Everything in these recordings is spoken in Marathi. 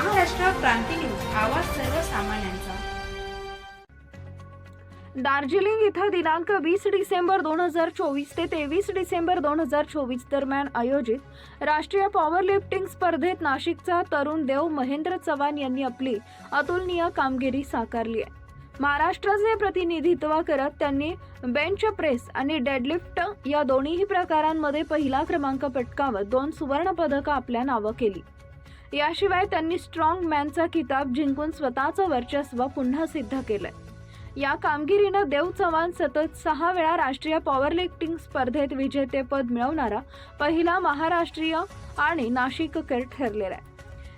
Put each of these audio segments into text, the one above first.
महाराष्ट्र क्रांती न्यूज आवाज सर्वसामान्यांचा. दार्जिलिंग इथं दिनांक वीस डिसेंबर दोन हजार चोवीस ते तेवीस डिसेंबर दोन हजार चोवीस दरम्यान आयोजित राष्ट्रीय पॉवर लिफ्टिंग स्पर्धेत नाशिकचा तरुण देव महेंद्र चव्हाण यांनी आपली अतुलनीय कामगिरी साकारली आहे. महाराष्ट्राचे प्रतिनिधित्व करत त्यांनी बेंच प्रेस आणि डेडलिफ्ट या दोन्हीही प्रकारांमध्ये पहिला क्रमांक पटकावत दोन सुवर्ण पदकं आपल्या नावं केली. याशिवाय त्यांनी स्ट्रॉंग मॅनचा किताब जिंकून स्वतःचं वर्चस्व पुन्हा सिद्ध केलंय. या कामगिरीनं देव चव्हाण सतत सहा वेळा राष्ट्रीय पॉवरलिफ्टिंग स्पर्धेत विजेतेपद मिळवणारा पहिला महाराष्ट्रीय आणि नाशिककर ठरलेला आहे.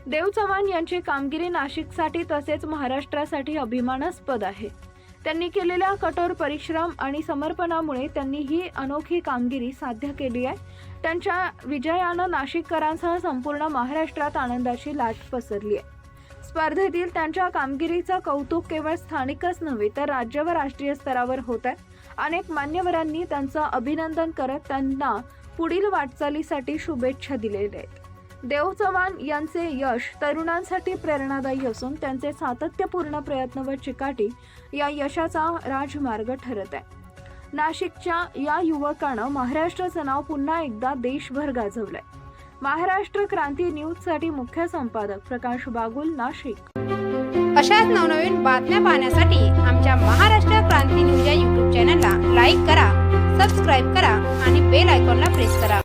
देव चव्हाण यांची कामगिरी नाशिकसाठी तसेच महाराष्ट्रासाठी अभिमानास्पद आहे. त्यांनी केलेल्या कठोर परिश्रम आणि समर्पणामुळे त्यांनी ही अनोखी कामगिरी साध्य केली आहे. त्यांच्या विजयानं नाशिककरांसह संपूर्ण महाराष्ट्रात आनंदाची लाट पसरली आहे. स्पर्धेतील त्यांच्या कामगिरीचं कौतुक केवळ स्थानिकच नव्हे तर राज्य व राष्ट्रीय स्तरावर होत आहे. अनेक मान्यवरांनी त्यांचं अभिनंदन करत त्यांना पुढील वाटचालीसाठी शुभेच्छा दिलेल्या आहेत. देव चव्हाण यांचे यश तरुणांसाठी प्रेरणादायी असून त्यांचे सातत्यपूर्ण प्रयत्न व चिकाटी या यशाचा राजमार्ग ठरत आहे. नाशिकच्या या युवकानं महाराष्ट्राचं नाव पुन्हा एकदा देशभर गाजवलंय. महाराष्ट्र क्रांती न्यूजसाठी मुख्य संपादक प्रकाश बागुल नाशिक. अशाच नवनवीन बातम्या पाहण्यासाठी आमच्या महाराष्ट्र क्रांती न्यूज या यूट्यूब चॅनलला लाईक करा सबस्क्राईब करा आणि बेल आयकॉनला प्रेस करा.